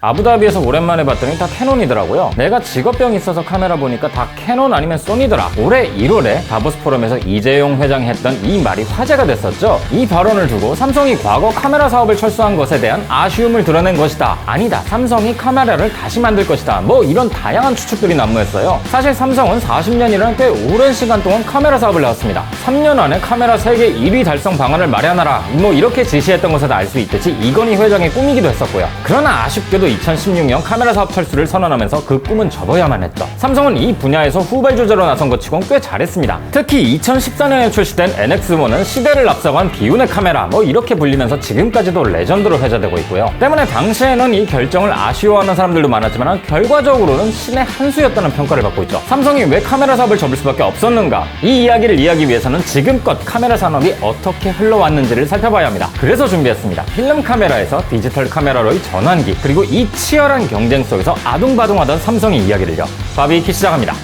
아부다비에서 오랜만에 봤더니 다 캐논이더라고요. 내가 직업병이 있어서 카메라 보니까 다 캐논 아니면 소니더라. 올해 1월에 다보스 포럼에서 이재용 회장이 했던 이 말이 화제가 됐었죠. 이 발언을 두고 삼성이 과거 카메라 사업을 철수한 것에 대한 아쉬움을 드러낸 것이다. 아니다. 삼성이 카메라를 다시 만들 것이다. 뭐 이런 다양한 추측들이 난무했어요. 사실 삼성은 40년이라는 꽤 오랜 시간 동안 카메라 사업을 해왔습니다. 3년 안에 카메라 세계 1위 달성 방안을 마련하라. 뭐 이렇게 지시했던 것에도 알수 있듯이 이건희 회장의 꿈이기도 했었고요. 그러나 아쉽게도 2016년 카메라 사업 철수를 선언하면서 그 꿈은 접어야만 했죠. 삼성은 이 분야에서 후발 주자로 나선 것 치곤 꽤 잘했습니다. 특히 2014년에 출시된 NX1은 시대를 앞서간 비운의 카메라 뭐 이렇게 불리면서 지금까지도 레전드로 회자되고 있고요. 때문에 당시에는 이 결정을 아쉬워하는 사람들도 많았지만 결과적으로는 신의 한 수였다는 평가를 받고 있죠. 삼성이 왜 카메라 사업을 접을 수밖에 없었는가? 이 이야기를 이해하기 위해서는 지금껏 카메라 산업이 어떻게 흘러왔는지를 살펴봐야 합니다. 그래서 준비했습니다. 필름 카메라에서 디지털 카메라로의 전환기 그리고 이 치열한 경쟁 속에서 아둥바둥하던 삼성의 이야기를요. 바비키 시작합니다.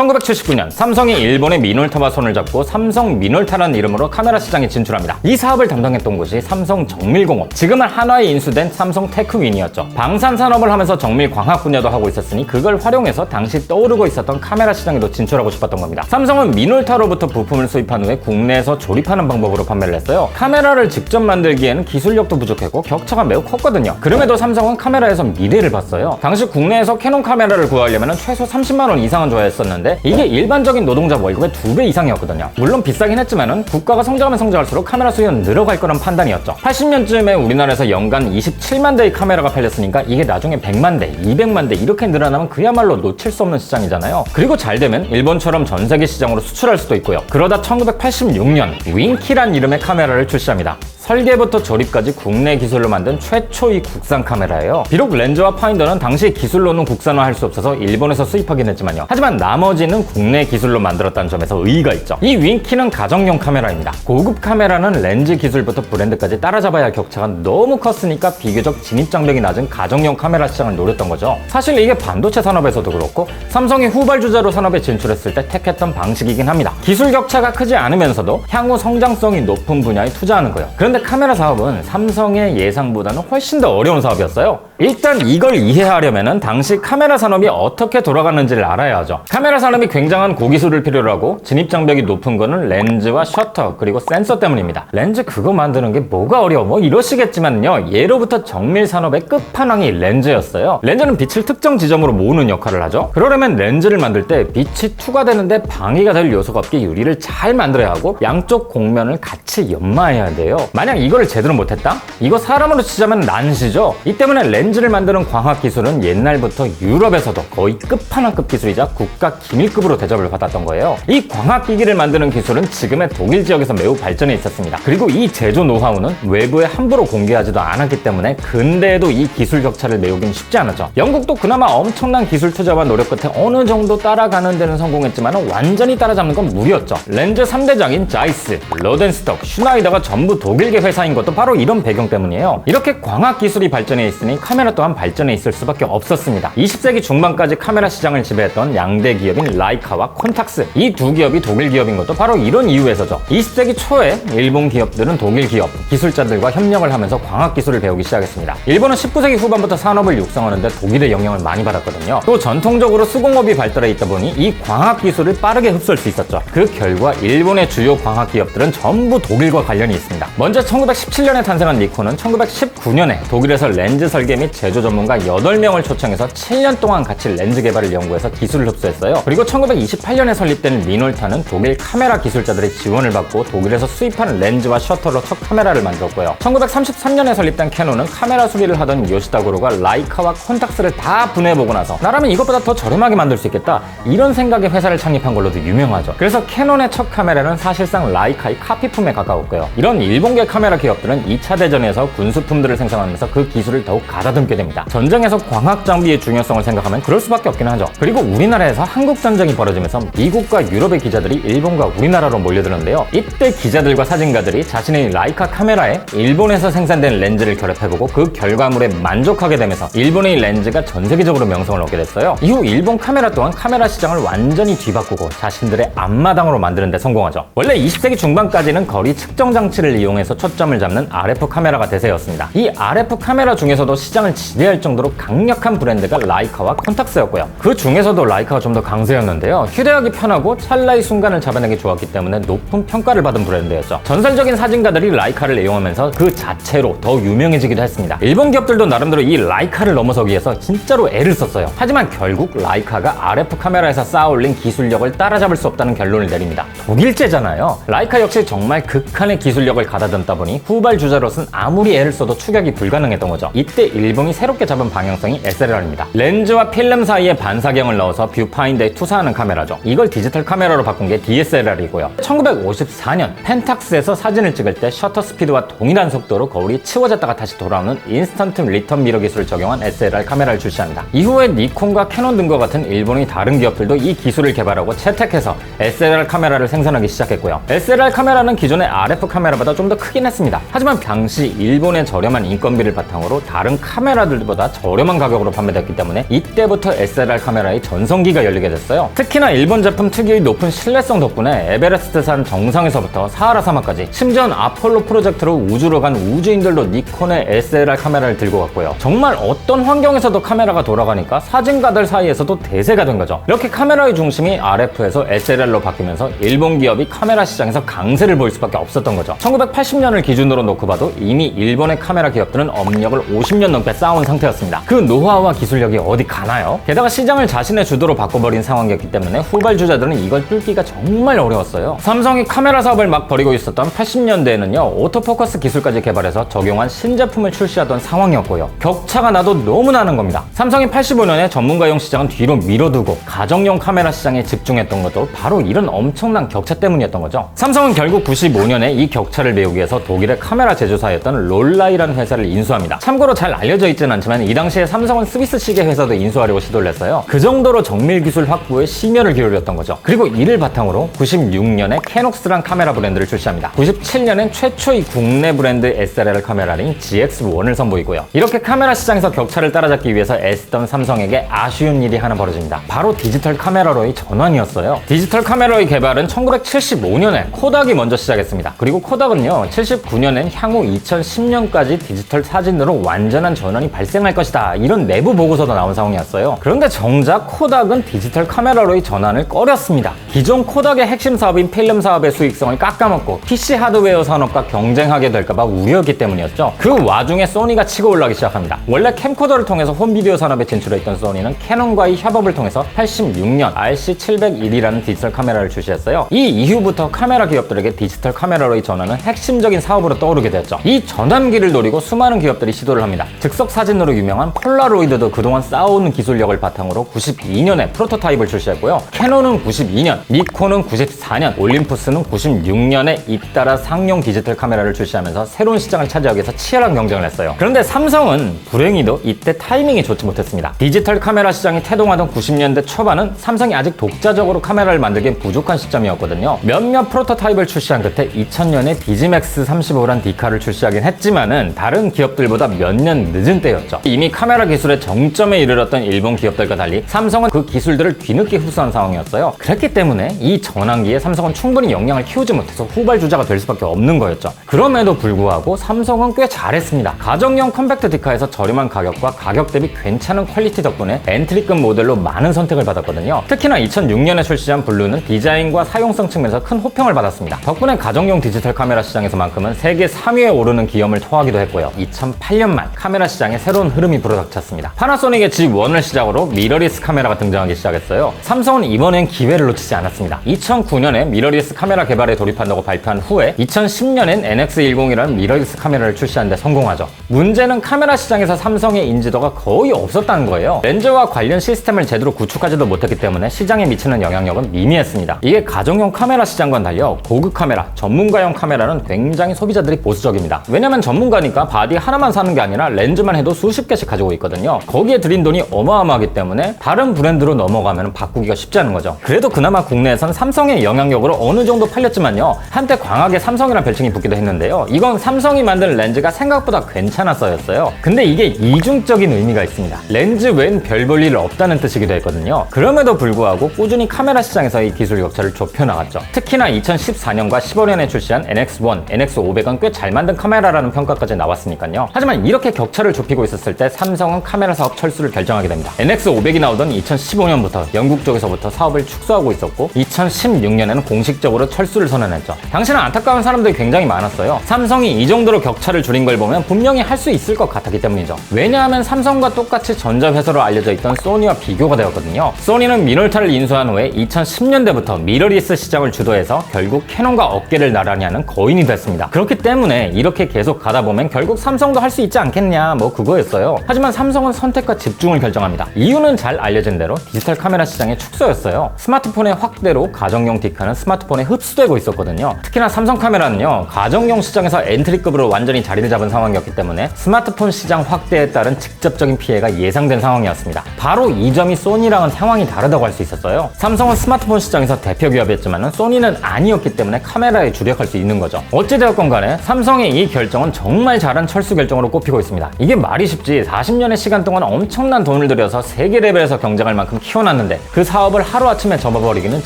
1979년 삼성이 일본의 미놀타와 손을 잡고 삼성 미놀타라는 이름으로 카메라 시장에 진출합니다. 이 사업을 담당했던 곳이 삼성 정밀공업, 지금은 한화에 인수된 삼성 테크윈이었죠. 방산 산업을 하면서 정밀 광학 분야도 하고 있었으니 그걸 활용해서 당시 떠오르고 있었던 카메라 시장에도 진출하고 싶었던 겁니다. 삼성은 미놀타로부터 부품을 수입한 후에 국내에서 조립하는 방법으로 판매를 했어요. 카메라를 직접 만들기에는 기술력도 부족했고 격차가 매우 컸거든요. 그럼에도 삼성은 카메라에서 미래를 봤어요. 당시 국내에서 캐논 카메라를 구하려면 최소 30만 원 이상은 줘야 했었는데 이게 일반적인 노동자 월급의 두배 이상이었거든요. 물론 비싸긴 했지만은 국가가 성장하면 성장할수록 카메라 수요는 늘어갈 거란 판단이었죠. 80년쯤에 우리나라에서 연간 27만 대의 카메라가 팔렸으니까 이게 나중에 100만 대, 200만 대 이렇게 늘어나면 그야말로 놓칠 수 없는 시장이잖아요. 그리고 잘 되면 일본처럼 전 세계 시장으로 수출할 수도 있고요. 그러다 1986년 윙키란 이름의 카메라를 출시합니다. 설계부터 조립까지 국내 기술로 만든 최초의 국산 카메라예요. 비록 렌즈와 파인더는 당시 기술로는 국산화할 수 없어서 일본에서 수입하긴 했지만요. 하지만 나머지는 국내 기술로 만들었다는 점에서 의의가 있죠. 이 윙키는 가정용 카메라입니다. 고급 카메라는 렌즈 기술부터 브랜드까지 따라잡아야 할 격차가 너무 컸으니까 비교적 진입 장벽이 낮은 가정용 카메라 시장을 노렸던 거죠. 사실 이게 반도체 산업에서도 그렇고 삼성이 후발주자로 산업에 진출했을 때 택했던 방식이긴 합니다. 기술 격차가 크지 않으면서도 향후 성장성이 높은 분야에 투자하는 거예요. 그런데 카메라 사업은 삼성의 예상보다는 훨씬 더 어려운 사업이었어요. 일단 이걸 이해하려면 당시 카메라 산업이 어떻게 돌아가는지를 알아야 하죠. 카메라 산업이 굉장한 고기술을 필요로 하고 진입 장벽이 높은 거는 렌즈와 셔터 그리고 센서 때문입니다. 렌즈 그거 만드는 게 뭐가 어려워 뭐 이러시겠지만요. 예로부터 정밀 산업의 끝판왕이 렌즈였어요. 렌즈는 빛을 특정 지점으로 모으는 역할을 하죠. 그러려면 렌즈를 만들 때 빛이 투과되는데 방해가 될 요소가 없게 유리를 잘 만들어야 하고 양쪽 곡면을 같이 연마해야 돼요. 만약 이거를 제대로 못했다? 이거 사람으로 치자면 난시죠. 이 때문에 렌즈를 만드는 광학 기술은 옛날부터 유럽에서도 거의 끝판왕급 기술이자 국가 기밀급으로 대접을 받았던 거예요. 이 광학 기기를 만드는 기술은 지금의 독일 지역에서 매우 발전해 있었습니다. 그리고 이 제조 노하우는 외부에 함부로 공개하지도 않았기 때문에 근대에도 이 기술 격차를 메우긴 쉽지 않았죠. 영국도 그나마 엄청난 기술 투자와 노력 끝에 어느 정도 따라가는 데는 성공했지만 완전히 따라잡는 건 무리였죠. 렌즈 3대장인 자이스, 로덴스톡, 슈나이더가 전부 독일 계 회사인 것도 바로 이런 배경 때문이에요. 이렇게 광학 기술이 발전해 있으니 카메라 또한 발전해 있을 수밖에 없었습니다. 20세기 중반까지 카메라 시장을 지배했던 양대 기업인 라이카와 콘탁스 이 두 기업이 독일 기업인 것도 바로 이런 이유에서죠. 20세기 초에 일본 기업들은 독일 기업 기술자들과 협력을 하면서 광학 기술을 배우기 시작했습니다. 일본은 19세기 후반부터 산업을 육성하는데 독일의 영향을 많이 받았거든요. 또 전통적으로 수공업이 발달해 있다 보니 이 광학 기술을 빠르게 흡수할 수 있었죠. 그 결과 일본의 주요 광학 기업들은 전부 독일과 관련이 있습니다. 먼저 1917년에 탄생한 니콘은 1919년에 독일에서 렌즈 설계 및 제조 전문가 8명을 초청해서 7년 동안 같이 렌즈 개발을 연구해서 기술을 흡수했어요. 그리고 1928년에 설립된 미놀타는 독일 카메라 기술자들의 지원을 받고 독일에서 수입하는 렌즈와 셔터로 첫 카메라를 만들었고요. 1933년에 설립된 캐논은 카메라 수리를 하던 요시다 고로가 라이카와 콘탁스를 다 분해해보고 나서 나라면 이것보다 더 저렴하게 만들 수 있겠다 이런 생각에 회사를 창립한 걸로도 유명하죠. 그래서 캐논의 첫 카메라는 사실상 라이카의 카피품에 가까웠고요. 이런 일본계 카메라 기업들은 2차 대전에서 군수품들을 생산하면서 그 기술을 더욱 가다듬게 됩니다. 전쟁에서 광학 장비의 중요성을 생각하면 그럴 수밖에 없긴 하죠. 그리고 우리나라에서 한국 전쟁이 벌어지면서 미국과 유럽의 기자들이 일본과 우리나라로 몰려드는데요. 이때 기자들과 사진가들이 자신의 라이카 카메라에 일본에서 생산된 렌즈를 결합해보고 그 결과물에 만족하게 되면서 일본의 렌즈가 전 세계적으로 명성을 얻게 됐어요. 이후 일본 카메라 또한 카메라 시장을 완전히 뒤바꾸고 자신들의 앞마당으로 만드는 데 성공하죠. 원래 20세기 중반까지는 거리 측정 장치를 이용해서 초점을 잡는 RF 카메라가 대세였습니다. 이 RF 카메라 중에서도 시장을 지배할 정도로 강력한 브랜드가 라이카와 컨탁스였고요. 그 중에서도 라이카가 좀 더 강세였는데요. 휴대하기 편하고 찰나의 순간을 잡아내기 좋았기 때문에 높은 평가를 받은 브랜드였죠. 전설적인 사진가들이 라이카를 애용하면서 그 자체로 더 유명해지기도 했습니다. 일본 기업들도 나름대로 이 라이카를 넘어서기 위해서 진짜로 애를 썼어요. 하지만 결국 라이카가 RF 카메라에서 쌓아올린 기술력을 따라잡을 수 없다는 결론을 내립니다. 독일제잖아요. 라이카 역시 정말 극한의 기술력을 가다듬다 보니 후발 주자로서는 아무리 애를 써도 추격이 불가능했던 거죠. 이때 일본이 새롭게 잡은 방향성이 SLR입니다. 렌즈와 필름 사이에 반사경을 넣어서 뷰파인더에 투사하는 카메라죠. 이걸 디지털 카메라로 바꾼 게 DSLR이고요. 1954년 펜탁스에서 사진을 찍을 때 셔터 스피드와 동일한 속도로 거울이 치워졌다가 다시 돌아오는 인스턴트 리턴 미러 기술을 적용한 SLR 카메라를 출시합니다. 이후에 니콘과 캐논 등과 같은 일본의 다른 기업들도 이 기술을 개발하고 채택해서 SLR 카메라를 생산하기 시작했고요. SLR 카메라는 기존의 RF 카메라보다 좀 더 크긴 했습니다. 하지만 당시 일본의 저렴한 인건비를 바탕으로 다른 카메라들보다 저렴한 가격으로 판매됐기 때문에 이때부터 SLR 카메라의 전성기가 열리게 됐어요. 특히나 일본 제품 특유의 높은 신뢰성 덕분에 에베레스트산 정상에서부터 사하라 사막까지 심지어는 아폴로 프로젝트로 우주로 간 우주인들도 니콘의 SLR 카메라를 들고 갔고요. 정말 어떤 환경에서도 카메라가 돌아가니까 사진가들 사이에서도 대세가 된 거죠. 이렇게 카메라의 중심이 RF에서 SLR로 바뀌면서 일본 기업이 카메라 시장에서 강세를 보일 수밖에 없었던 거죠. 1980년 을 기준으로 놓고 봐도 이미 일본의 카메라 기업들은 업력을 50년 넘게 쌓아온 상태였습니다. 그 노하우와 기술력이 어디 가나요? 게다가 시장을 자신의 주도로 바꿔버린 상황이었기 때문에 후발주자들은 이걸 뚫기가 정말 어려웠어요. 삼성이 카메라 사업을 막 벌이고 있었던 80년대에는요, 오토포커스 기술까지 개발해서 적용한 신제품을 출시하던 상황이었고요. 격차가 나도 너무 나는 겁니다. 삼성이 85년에 전문가용 시장은 뒤로 밀어두고 가정용 카메라 시장에 집중했던 것도 바로 이런 엄청난 격차 때문이었던 거죠. 삼성은 결국 95년에 이 격차를 메우기 위해서 독일의 카메라 제조사였던 롤라이라는 회사를 인수합니다. 참고로 잘 알려져 있지는 않지만 이 당시에 삼성은 스위스 시계 회사도 인수하려고 시도를 했어요. 그 정도로 정밀 기술 확보에 심혈을 기울였던 거죠. 그리고 이를 바탕으로 96년에 캐녹스란 카메라 브랜드를 출시합니다. 97년엔 최초의 국내 브랜드 SLR 카메라인 GX1을 선보이고요. 이렇게 카메라 시장에서 격차를 따라잡기 위해서 애쓰던 삼성에게 아쉬운 일이 하나 벌어집니다. 바로 디지털 카메라로의 전환이었어요. 디지털 카메라의 개발은 1975년에 코닥이 먼저 시작했습니다. 그리고 코닥은요, 79년엔 향후 2010년까지 디지털 사진으로 완전한 전환이 발생할 것이다. 이런 내부 보고서도 나온 상황이었어요. 그런데 정작 코닥은 디지털 카메라로의 전환을 꺼렸습니다. 기존 코닥의 핵심 사업인 필름 사업의 수익성을 깎아먹고 PC 하드웨어 산업과 경쟁하게 될까봐 우려였기 때문이었죠. 그 와중에 소니가 치고 올라가기 시작합니다. 원래 캠코더를 통해서 홈비디오 산업에 진출했던 소니는 캐논과의 협업을 통해서 86년 RC701이라는 디지털 카메라를 출시했어요. 이 이후부터 카메라 기업들에게 디지털 카메라로의 전환은 핵심적 인 사업으로 떠오르게 되었죠. 이 전환기를 노리고 수많은 기업들이 시도를 합니다. 즉석 사진으로 유명한 폴라로이드도 그동안 쌓아오는 기술력을 바탕으로 92년에 프로토타입을 출시했고요. 캐논은 92년, 니콘은 94년, 올림푸스는 96년에 잇따라 상용 디지털 카메라를 출시하면서 새로운 시장을 차지하기 위해서 치열한 경쟁을 했어요. 그런데 삼성은 불행히도 이때 타이밍이 좋지 못했습니다. 디지털 카메라 시장이 태동하던 90년대 초반은 삼성이 아직 독자적으로 카메라를 만들기엔 부족한 시점이었거든요. 몇몇 프로토타입을 출시한 끝에 2000년에 디지맥스 35란 디카를 출시하긴 했지만은 다른 기업들보다 몇 년 늦은 때였죠. 이미 카메라 기술의 정점에 이르렀던 일본 기업들과 달리 삼성은 그 기술들을 뒤늦게 흡수한 상황이었어요. 그렇기 때문에 이 전환기에 삼성은 충분히 역량을 키우지 못해서 후발주자가 될 수밖에 없는 거였죠. 그럼에도 불구하고 삼성은 꽤 잘했습니다. 가정용 컴팩트 디카에서 저렴한 가격과 가격 대비 괜찮은 퀄리티 덕분에 엔트리급 모델로 많은 선택을 받았거든요. 특히나 2006년에 출시한 블루는 디자인과 사용성 측면에서 큰 호평을 받았습니다. 덕분에 가정용 디지털 카메라 시장에서만큼은 세계 3위에 오르는 기염을 토하기도 했고요. 2008년만 카메라 시장에 새로운 흐름이 불어닥쳤습니다. 파나소닉의 G1을 시작으로 미러리스 카메라가 등장하기 시작했어요. 삼성은 이번엔 기회를 놓치지 않았습니다. 2009년 에 미러리스 카메라 개발에 돌입한다고 발표한 후에 2010년엔 NX10이라는 미러리스 카메라를 출시하는데 성공하죠. 문제는 카메라 시장에서 삼성의 인지도가 거의 없었다는 거예요. 렌즈와 관련 시스템을 제대로 구축하지도 못했기 때문에 시장에 미치는 영향력은 미미했습니다. 이게 가정용 카메라 시장과는 달려 고급 카메라, 전문가용 카메라는 굉장히 소비자들이 보수적입니다. 왜냐면 전문가니까 바디 하나만 사는 게 아니라 렌즈만 해도 수십 개씩 가지고 있거든요. 거기에 들인 돈이 어마어마하기 때문에 다른 브랜드로 넘어가면 바꾸기가 쉽지 않은 거죠. 그래도 그나마 국내에선 삼성의 영향 력으로 어느 정도 팔렸지만요. 한때 광하게 삼성이라는 별칭이 붙기도 했는데요. 이건 삼성이 만든 렌즈가 생각보다 괜찮았어였어요. 근데 이게 이중적인 의미가 있습니다. 렌즈 외엔 별볼 일 없다는 뜻이기도 했거든요. 그럼에도 불구하고 꾸준히 카메라 시장에서의 기술 격차를 좁혀 나갔죠. 특히나 2014년과 15년에 출시한 NX1, NX500은 꽤 잘 만든 카메라라는 평가까지 나왔으니까요. 하지만 이렇게 격차를 좁히고 있었을 때 삼성은 카메라 사업 철수를 결정하게 됩니다. NX500이 나오던 2015년부터 영국 쪽에서부터 사업을 축소하고 있었고 2016년 에는 공식적으로 철수를 선언했죠. 당시는 안타까운 사람들이 굉장히 많았어요. 삼성이 이 정도로 격차를 줄인 걸 보면 분명히 할 수 있을 것 같았기 때문이죠. 왜냐하면 삼성과 똑같이 전자회사로 알려져 있던 소니와 비교가 되었거든요. 소니는 미놀타를 인수한 후에 2010년대부터 미러리스 시장을 주도해서 결국 캐논과 어깨를 나란히 하는 거인이 됐습니다. 그렇기 때문에 이렇게 계속 가다 보면 결국 삼성도 할 수 있지 않겠냐 뭐 그거였어요. 하지만 삼성은 선택과 집중을 결정합니다. 이유는 잘 알려진 대로 디지털 카메라 시장의 축소였어요. 스마트폰의 확대로 가정용 디카는 스마트폰에 흡수되고 있었거든요. 특히나 삼성 카메라는요 가정용 시장에서 엔트리급으로 완전히 자리를 잡은 상황이었기 때문에 스마트폰 시장 확대에 따른 직접적인 피해가 예상된 상황이었습니다. 바로 이 점이 소니랑은 상황이 다르다고 할 수 있었어요. 삼성은 스마트폰 시장에서 대표 기업이었지만 소니는 아니었기 때문에 카메라에 주력할 수 있는 거죠. 어찌되었건 간에 삼성의 이 결정은 정말 잘한 철수 결정으로 꼽히고 있습니다. 이게 말이 쉽지 40년의 시간 동안 엄청난 돈을 들여서 세계 레벨에서 경쟁할 만큼 키워놨는데 그 사업을 하루아침에 접어버리기는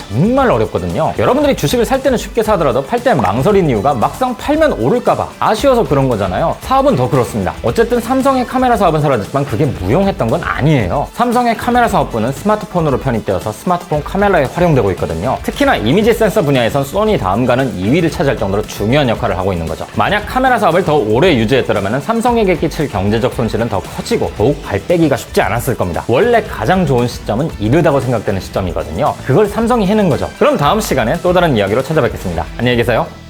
정말 어렵 거든요. 여러분들이 주식을 살 때는 쉽게 사더라도 팔 때 망설인 이유가 막상 팔면 오를까봐 아쉬워서 그런 거잖아요. 사업은 더 그렇습니다. 어쨌든 삼성의 카메라 사업은 사라졌지만 그게 무용했던 건 아니에요. 삼성의 카메라 사업부는 스마트폰으로 편입되어서 스마트폰 카메라에 활용되고 있거든요. 특히나 이미지 센서 분야에선 소니 다음가는 2위를 차지할 정도로 중요한 역할을 하고 있는 거죠. 만약 카메라 사업을 더 오래 유지했더라면 삼성에게 끼칠 경제적 손실은 더 커지고 더욱 발 빼기가 쉽지 않았을 겁니다. 원래 가장 좋은 시점은 이르다고 생각되는 시점이거든요. 그걸 삼성이 해낸 거죠. 그럼 다음 시간에 또 다른 이야기로 찾아뵙겠습니다. 안녕히 계세요.